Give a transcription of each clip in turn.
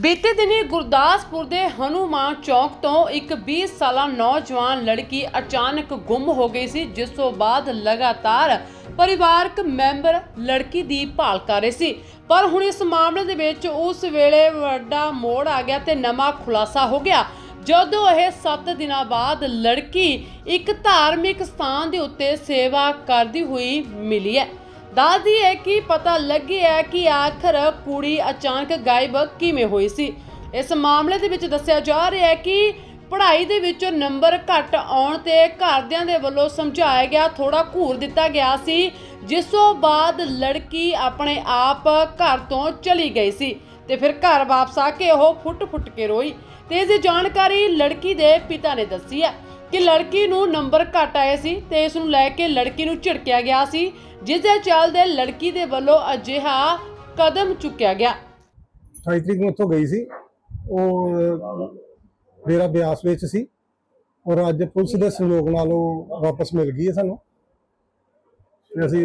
ਬੀਤੇ ਦਿਨੀ ਗੁਰਦਾਸਪੁਰ ਦੇ ਹਨੂਮਾਨ ਚੌਕ ਤੋਂ ਇੱਕ 20 ਸਾਲਾ ਨੌਜਵਾਨ ਲੜਕੀ ਅਚਾਨਕ ਗੁੰਮ ਹੋ ਗਈ ਸੀ, ਜਿਸ ਤੋਂ ਬਾਅਦ ਲਗਾਤਾਰ ਪਰਿਵਾਰਕ ਮੈਂਬਰ ਲੜਕੀ ਦੀ ਭਾਲ ਕਰ ਰਹੇ ਸੀ। ਪਰ ਹੁਣ ਇਸ ਮਾਮਲੇ ਦੇ ਵਿੱਚ ਉਸ ਵੇਲੇ ਵੱਡਾ ਮੋੜ ਆ ਗਿਆ ਤੇ ਨਵਾਂ ਖੁਲਾਸਾ ਹੋ ਗਿਆ। ਜਦੋਂ ਇਹ 7 ਦਿਨਾਂ ਬਾਅਦ ਲੜਕੀ ਇੱਕ ਧਾਰਮਿਕ ਸਥਾਨ ਦੇ ਉੱਤੇ ਸੇਵਾ ਕਰਦੀ ਹੋਈ ਮਿਲੀ ਹੈ। ਦੱਸਦੀ ਹੈ ਕਿ ਪਤਾ ਲੱਗਿਆ ਹੈ ਕਿ ਆਖਰ ਕੁੜੀ ਅਚਾਨਕ ਗਾਇਬ ਕਿਵੇਂ ਹੋਈ ਸੀ। ਇਸ ਮਾਮਲੇ ਦੇ ਵਿੱਚ ਦੱਸਿਆ ਜਾ ਰਿਹਾ ਹੈ ਕਿ ਪੜ੍ਹਾਈ ਦੇ ਵਿੱਚ ਨੰਬਰ ਘੱਟ ਆਉਣ ਤੇ ਘਰਦਿਆਂ ਦੇ ਵੱਲੋਂ ਸਮਝਾਇਆ ਗਿਆ ਥੋੜਾ ਘੂਰ ਦਿੱਤਾ ਗਿਆ ਸੀ, ਜਿਸ ਤੋਂ ਬਾਅਦ ਲੜਕੀ ਆਪਣੇ ਆਪ ਘਰ ਤੋਂ ਚਲੀ ਗਈ ਸੀ ਤੇ ਫਿਰ ਘਰ ਵਾਪਸ ਆ ਕੇ ਉਹ ਫੁੱਟ-ਫੁੱਟ ਕੇ ਰੋਈ। ਤੇ ਇਸ ਦੀ ਜਾਣਕਾਰੀ ਲੜਕੀ ਦੇ ਪਿਤਾ ਨੇ ਦੱਸੀ ਹੈ। ਕਿ ਲੜਕੀ ਨੂੰ ਨੰਬਰ ਘੱਟ ਆਏ ਸੀ ਤੇ ਇਸ ਨੂੰ ਲੈ ਕੇ ਲੜਕੀ ਨੂੰ ਝਿੜਕਿਆ ਗਿਆ ਸੀ ਜਿਸ ਦੇ ਚੱਲਦੇ ਲੜਕੀ ਦੇ ਵੱਲੋਂ ਅਜਿਹਾ ਕਦਮ ਚੁੱਕਿਆ ਗਿਆ। 28 ਤਰੀਕ ਨੂੰ ਉੱਥੋਂ ਗਈ ਸੀ। ਉਹ ਡੇਰਾ ਬਿਆਸ ਵਿੱਚ ਸੀ ਔਰ ਅੱਜ ਪੁਲਿਸ ਦੇ ਸਹਿਯੋਗ ਨਾਲ ਉਹ ਵਾਪਸ ਮਿਲ ਗਈ ਹੈ ਸਾਨੂੰ। ਤੇ ਅਸੀਂ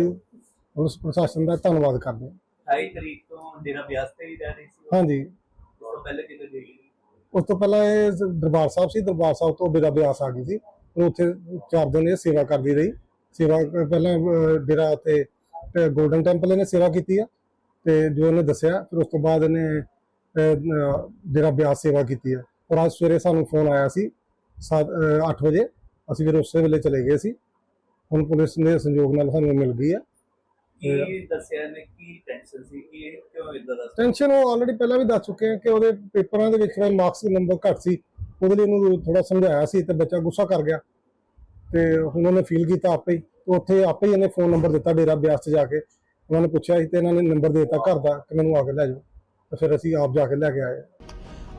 ਪੁਲਿਸ ਪ੍ਰਸ਼ਾਸਨ ਦਾ ਧੰਨਵਾਦ ਕਰਦੇ ਹਾਂ। 28 ਤਰੀਕ ਤੋਂ ਡੇਰਾ ਬਿਆਸ ਤੇ ਹੀ ਰਹਿ ਰਹੀ ਸੀ। ਹਾਂਜੀ। ਉਸ ਤੋਂ ਪਹਿਲੇ ਕਿਤੇ ਗਈ। ਉਸ ਤੋਂ ਪਹਿਲਾਂ ਇਹ ਦਰਬਾਰ ਸਾਹਿਬ ਸੀ ਦਰਬਾਰ ਸਾਹਿਬ ਤੋਂ ਡੇਰਾ ਬਿਆਸ ਆ ਗਈ ਸੀ। ਉਹ ਉੱਥੇ ਚਾਰ ਦਿਨ ਇਹ ਸੇਵਾ ਕਰਦੀ ਰਹੀ। ਸੇਵਾ ਪਹਿਲਾਂ ਅਹ, ਡੇਰਾ ਤੇ ਗੋਲਡਨ ਟੈਂਪਲ ਇਹਨੇ ਸੇਵਾ ਕੀਤੀ ਆ। ਤੇ ਜੋ ਇਹਨੇ ਦੱਸਿਆ ਫਿਰ ਉਸ ਤੋਂ ਬਾਅਦ ਇਹਨੇ ਅਹ, ਡੇਰਾ ਬਿਆਸ ਸੇਵਾ ਕੀਤੀ ਆ। ਔਰ ਅੱਜ ਸਵੇਰੇ ਸਾਨੂੰ ਫੋਨ ਆਇਆ ਸੀ 8 ਵਜੇ। ਅਸੀਂ ਫਿਰ ਉਸੇ ਵੇਲੇ ਚਲੇ ਗਏ ਸੀ। ਹੁਣ ਪੁਲਿਸ ਦੇ ਸੰਯੋਗ ਨਾਲ ਸਾਨੂੰ ਮਿਲ ਗਈ ਆ। ਕੀ ਦੱਸਿਆ ਨੇ ਕੀ ਟੈਨਸ਼ਨ ਸੀ? ਕਿ ਇਹ ਕਿਉਂ ਇਦਾਂ ਦਾ ਟੈਨਸ਼ਨ ਉਹ ਆਲਰੇਡੀ ਪਹਿਲਾਂ ਵੀ ਦੱਸ ਚੁੱਕੇ ਆ ਕਿ ਉਹਦੇ ਪੇਪਰਾਂ ਦੇ ਵਿੱਚ ਮਾਰਕਸ ਦੇ ਨੰਬਰ ਘੱਟ ਸੀ। ਉਹਦੇ ਲਈ ਉਹਨੂੰ ਥੋੜਾ ਸਮਝਾਇਆ ਸੀ ਤੇ ਬੱਚਾ ਗੁੱਸਾ ਕਰ ਗਿਆ। ਤੇ ਹੁਣ ਉਹਨੇ ਫੀਲ ਕੀਤਾ ਆਪੇ ਹੀ। ਤੇ ਉੱਥੇ ਆਪੇ ਹੀ ਇਹਨੇ ਫੋਨ ਨੰਬਰ ਦਿੱਤਾ ਡੇਰਾ ਬਿਆਸ 'ਚ ਜਾ ਕੇ। ਉਹਨਾਂ ਨੇ ਪੁੱਛਿਆ ਸੀ ਤੇ ਇਹਨਾਂ ਨੇ ਨੰਬਰ ਦੇ ਦਿੱਤਾ ਘਰ ਦਾ ਕਿ ਮੈਨੂੰ ਆ ਕੇ ਲੈ ਜਾਓ। ਤੇ ਫਿਰ ਅਸੀਂ ਆਪ ਜਾ ਕੇ ਲੈ ਕੇ ਆਏ।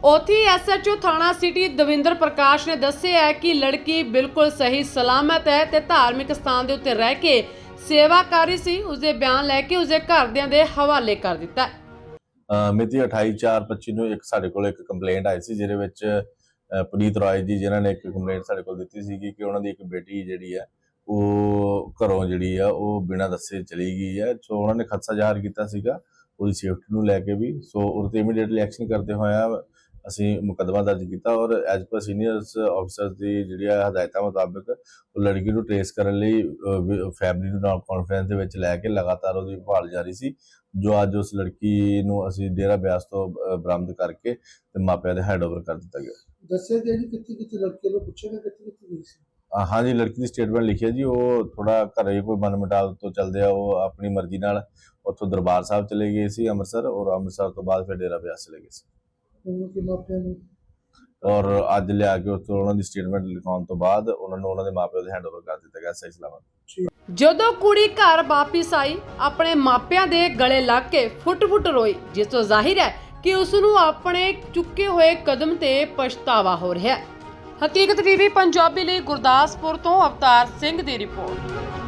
ਉੱਥੇ ਐਸਐਚਓ ਥਾਣਾ ਸਿਟੀ ਦਵਿੰਦਰ ਪ੍ਰਕਾਸ਼ ਨੇ ਦੱਸਿਆ ਹੈ ਕਿ ਲੜਕੀ ਬਿਲਕੁਲ ਸਹੀ ਸਲਾਮਤ ਹੈ ਤੇ ਧਾਰਮਿਕ ਸਥਾਨ ਦੇ ਉੱਤੇ ਰਹਿ ਕੇ ਸੇਵਾ ਕਰ ਰਹੀ ਸੀ ਉਸਦੇ ਬਿਆਨ ਲੈ ਕੇ ਉਸਦੇ ਘਰਦਿਆਂ ਦੇ ਹਵਾਲੇ ਕਰ ਦਿੱਤਾ ਹੈ। ਮਿਤੀ 28/4/25 ਨੂੰ ਇੱਕ ਸਾਡੇ ਕੋਲ ਇੱਕ ਕੰਪਲੇਂਟ ਆਈ ਸੀ ਜਿਹਦੇ ਵਿੱਚ ਅ, ਪੁਨੀਤ ਰਾਏ ਜੀ ਜਿਨ੍ਹਾਂ ਨੇ ਇੱਕ ਕੰਪਲੇਂਟ ਸਾਡੇ ਕੋਲ ਦਿੱਤੀ ਸੀਗੀ ਕਿ ਉਹਨਾਂ ਦੀ ਇੱਕ ਬੇਟੀ ਜਿਹੜੀ ਹੈ ਉਹ ਘਰੋਂ ਜਿਹੜੀ ਆ ਉਹ ਬਿਨਾਂ ਦੱਸੇ ਚਲੀ ਗਈ ਹੈ ਸੋ ਉਹਨਾਂ ਨੇ ਖਦਸ਼ਾ ਜ਼ਾਹਰ ਕੀਤਾ ਸੀਗਾ ਉਹਦੀ ਸੇਫਟੀ ਨੂੰ ਲੈ ਕੇ ਵੀ ਸੋ ਉਹਦੇ ਤੇ ਇਮੀਡੀਏਟਲੀ ਐਕਸ਼ਨ ਕਰਦੇ ਹੋਇਆ ਅਸੀਂ ਮੁਕੱਦਮਾ ਦਰਜ ਕੀਤਾ ਔਰ ਐਜ਼ ਪਰ ਸੀਨੀਅਰਸ ਆਫੀਸਰਸ ਦੀ ਜਿਹੜੀਆਂ ਹਦਾਇਤਾਂ ਮੁਤਾਬਕ ਉਹ ਲੜਕੀ ਨੂੰ ਟ੍ਰੇਸ ਕਰਨ ਲਈ ਫੈਮਿਲੀ ਨੂੰ ਨਾਲ ਕਾਨਫਰੰਸ ਦੇ ਵਿੱਚ ਲੈ ਕੇ ਲਗਾਤਾਰ ਉਹਦੀ ਭਾਲ ਜਾਰੀ ਸੀ ਜੋ ਅੱਜ ਉਸ ਲੜਕੀ ਨੂੰ ਅਸੀਂ ਡੇਰਾ ਬਿਆਸ ਤੋਂ ਬਰਾਮਦ ਕਰਕੇ ਤੇ ਮਾਪਿਆਂ ਦੇ ਹੈਂਡਓਵਰ ਕਰ ਦਿੱਤਾ ਗਿਆ। ਦੱਸਿਆ ਗਿਆ ਜੀ ਕਿੱਥੇ ਕਿੱਥੇ ਲੜਕੇ ਨੂੰ ਪੁੱਛਿਆ ਕਿੱਥੇ ਕਿੱਥੇ ਗਈ ਸੀ? ਅ, ਹਾਂਜੀ ਲੜਕੀ ਦੀ ਸਟੇਟਮੈਂਟ ਲਿਖੀ ਹੈ ਜੀ ਉਹ ਥੋੜਾ ਘਰੇ ਕੋਈ ਮਨਮਟਾਵ ਤੋਂ ਚੱਲਦੇ ਆ ਉਹ ਆਪਣੀ ਮਰਜ਼ੀ ਨਾਲ ਉੱਥੋਂ ਦਰਬਾਰ ਸਾਹਿਬ ਚਲੇ ਗਏ ਸੀ ਅੰਮ੍ਰਿਤਸਰ ਔਰ ਅੰਮ੍ਰਿਤਸਰ ਤੋਂ ਬਾਅਦ ਫਿਰ ਡੇਰਾ ਬਿਆਸ ਚਲੇ ਗਏ ਸੀ। ਉਹਨਾਂ ਦੇ ਮਾਪਿਆਂ ਨੂੰ? ਔਰ ਅੱਜ ਲਿਆ ਕੇ ਉਸ ਤੋਂ ਉਹਨਾਂ ਦੀ ਸਟੇਟਮੈਂਟ ਲਿਖਾਉਣ ਤੋਂ ਬਾਅਦ ਉਹਨਾਂ ਨੂੰ ਉਹਨਾਂ ਦੇ ਮਾਪਿਆਂ ਦੇ ਹੈਂਡਓਵਰ ਕਰ ਦਿੱਤਾ ਗਿਆ ਸਹੀ ਸਲਾਮਤ। ਜਦੋਂ ਕੁੜੀ ਘਰ ਵਾਪਿਸ ਆਈ ਆਪਣੇ ਮਾਪਿਆਂ ਦੇ ਗਲੇ ਲੱਗ ਕੇ ਫੁੱਟ-ਫੁੱਟ ਰੋਈ ਜਿਸ ਤੋਂ ਜ਼ਾਹਿਰ ਹੈ ਕਿ ਉਸ ਨੂੰ ਆਪਣੇ ਚੁੱਕੇ ਹੋਏ ਕਦਮ ਤੇ ਪਛਤਾਵਾ ਹੋ ਰਿਹਾ ਹੈ। ਹਕੀਕਤ ਟੀਵੀ ਪੰਜਾਬੀ ਲਈ ਗੁਰਦਾਸਪੁਰ ਤੋਂ ਅਵਤਾਰ ਸਿੰਘ ਦੀ ਰਿਪੋਰਟ।